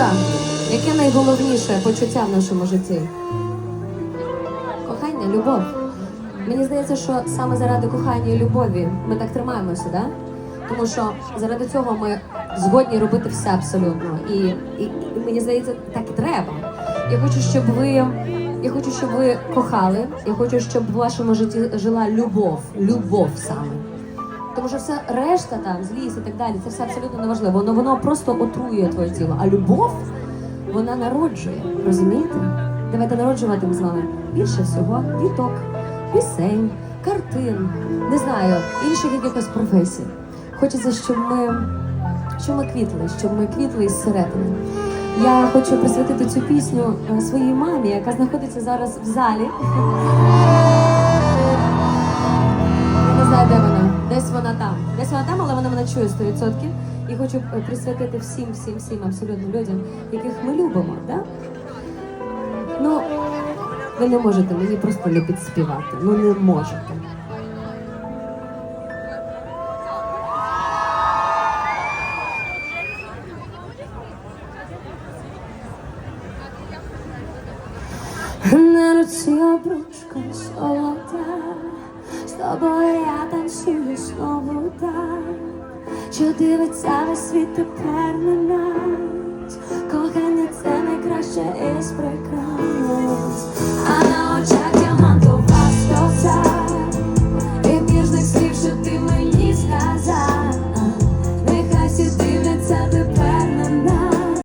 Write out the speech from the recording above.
що? Яке найголовніше почуття в нашому житті? Кохання, любов. Мені здається, що саме заради кохання і любові ми так тримаємося, да? Тому що заради цього ми згодні робити все абсолютно. І, і, і мені здається, так і треба. Я хочу, щоб ви. Я хочу, щоб ви кохали. Я хочу, щоб в вашому житті жила любов. Любов саме. Тому що все решта там, злість і так далі, це все абсолютно неважливо. Воно воно просто отруює твоє тіло. А любов вона народжує. Розумієте? Давайте народжуватимемо з вами більше всього діток, пісень, картин, не знаю, інших якихось професій. Хочеться, щоб ми, щоб ми квітли, щоб ми квітли із середини. Я хочу присвятити цю пісню е, своїй мамі, яка знаходиться зараз в залі. Вона але вона мене чує 100%. І хочу е, присвятити всім, всім, всім абсолютно людям, яких ми любимо. Да? Ну, ви не можете мені просто не підспівати. Ну не можете. Руці обручка золота, з тобою я танцюю знову так, що дивиться весь світ тепер на нас. Кохання це найкраще із прикрас.